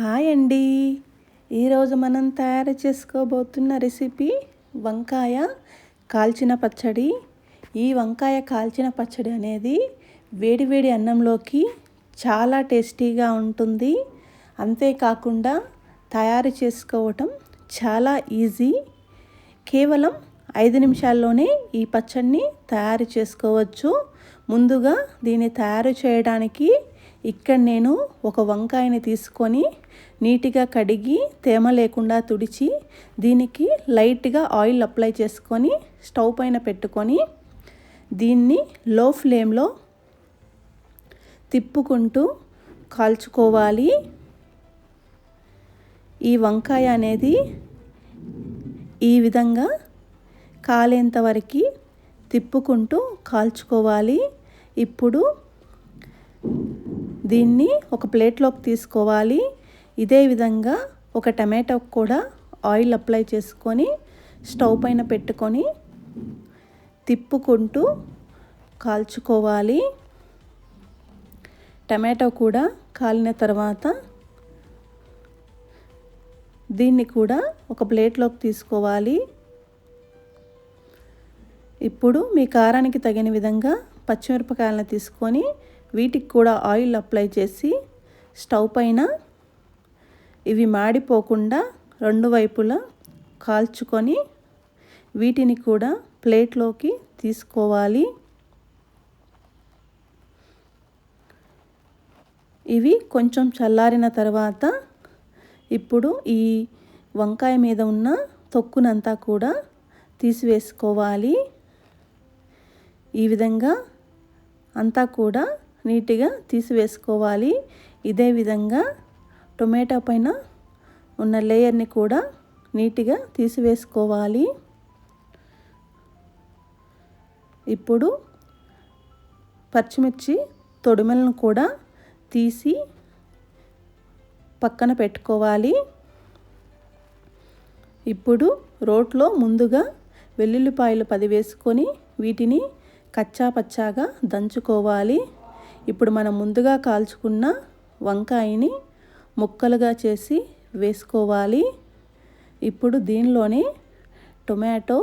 Hi అండి. ఈరోజు మనం తయారు చేసుకోబోతున్న రెసిపీ వంకాయ కాల్చిన పచ్చడి. ఈ వంకాయ కాల్చిన పచ్చడి అనేది వేడివేడి అన్నంలోకి చాలా టేస్టీగా ఉంటుంది. అంతేకాకుండా తయారు చేసుకోవటం చాలా ఈజీ. కేవలం ఐదు నిమిషాల్లోనే ఈ పచ్చడిని తయారు చేసుకోవచ్చు. ముందుగా దీన్ని తయారు చేయడానికి ఇక్కడ నేను ఒక వంకాయని తీసుకొని నీట్గా కడిగి తేమ లేకుండా తుడిచి దీనికి లైట్గా ఆయిల్ అప్లై చేసుకొని స్టవ్ పైన పెట్టుకొని దీన్ని లో ఫ్లేమ్లో తిప్పుకుంటూ కాల్చుకోవాలి. ఈ వంకాయ అనేది ఈ విధంగా కాలేంత వరకు తిప్పుకుంటూ కాల్చుకోవాలి. ఇప్పుడు దీన్ని ఒక ప్లేట్లోకి తీసుకోవాలి. ఇదే విధంగా ఒక టమాటో కూడా ఆయిల్ అప్లై చేసుకొని స్టవ్ పైన పెట్టుకొని తిప్పుకుంటూ కాల్చుకోవాలి. టమాటో కూడా కాలిన తర్వాత దీన్ని కూడా ఒక ప్లేట్లోకి తీసుకోవాలి. ఇప్పుడు మీ కారానికి తగిన విధంగా పచ్చిమిరపకాయలను తీసుకొని వీటికి కూడా ఆయిల్ అప్లై చేసి స్టవ్ పైన ఇవి మాడిపోకుండా రెండు వైపులా కాల్చుకొని వీటిని కూడా ప్లేట్లోకి తీసుకోవాలి. ఇవి కొంచెం చల్లారిన తర్వాత ఇప్పుడు ఈ వంకాయ మీద ఉన్న తొక్కునంతా కూడా తీసివేసుకోవాలి. ఈ విధంగా అంతా కూడా నీట్గా తీసివేసుకోవాలి. ఇదే విధంగా టొమాటో పైన ఉన్న లేయర్ని కూడా నీట్గా తీసివేసుకోవాలి. ఇప్పుడు పచ్చిమిర్చి తొడిమలను కూడా తీసి పక్కన పెట్టుకోవాలి. ఇప్పుడు రోట్లో ముందుగా వెల్లుల్లిపాయలు పది వేసుకొని వీటిని కచ్చా పచ్చాగా దంచుకోవాలి. ఇప్పుడు మనం ముందుగా కాల్చుకున్న వంకాయని ముక్కలుగా చేసి వేసుకోవాలి. ఇప్పుడు దీనిలోని టొమాటో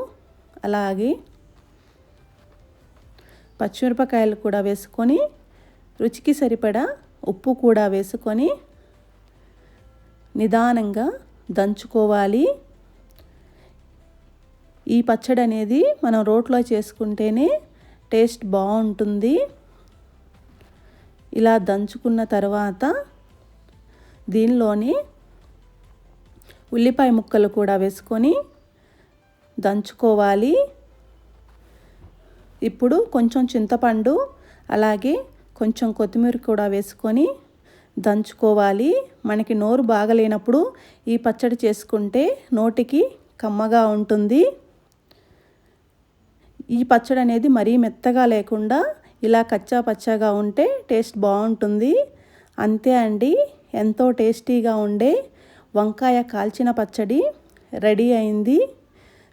అలాగే పచ్చిమిరపకాయలు కూడా వేసుకొని రుచికి సరిపడా ఉప్పు కూడా వేసుకొని నిదానంగా దంచుకోవాలి. ఈ పచ్చడి అనేది మనం రోట్లో చేసుకుంటేనే టేస్ట్ బాగుంటుంది. ఇలా దంచుకున్న తర్వాత దీనిలోని ఉల్లిపాయ ముక్కలు కూడా వేసుకొని దంచుకోవాలి. ఇప్పుడు కొంచెం చింతపండు అలాగే కొంచెం కొత్తిమీర కూడా వేసుకొని దంచుకోవాలి. మనకి నోరు బాగలేనప్పుడు ఈ పచ్చడి చేసుకుంటే నోటికి కమ్మగా ఉంటుంది. ఈ పచ్చడి అనేది మరీ మెత్తగా లేకుండా ఇలా కచ్చా పచ్చాగా ఉంటే టేస్ట్ బాగుంటుంది. అంతే అండి. ఎంతో టేస్టీగా ఉండే వంకాయ కాల్చిన పచ్చడి రెడీ అయింది.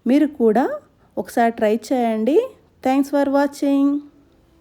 మీరు కూడా ఒకసారి ట్రై చేయండి. Thanks for watching.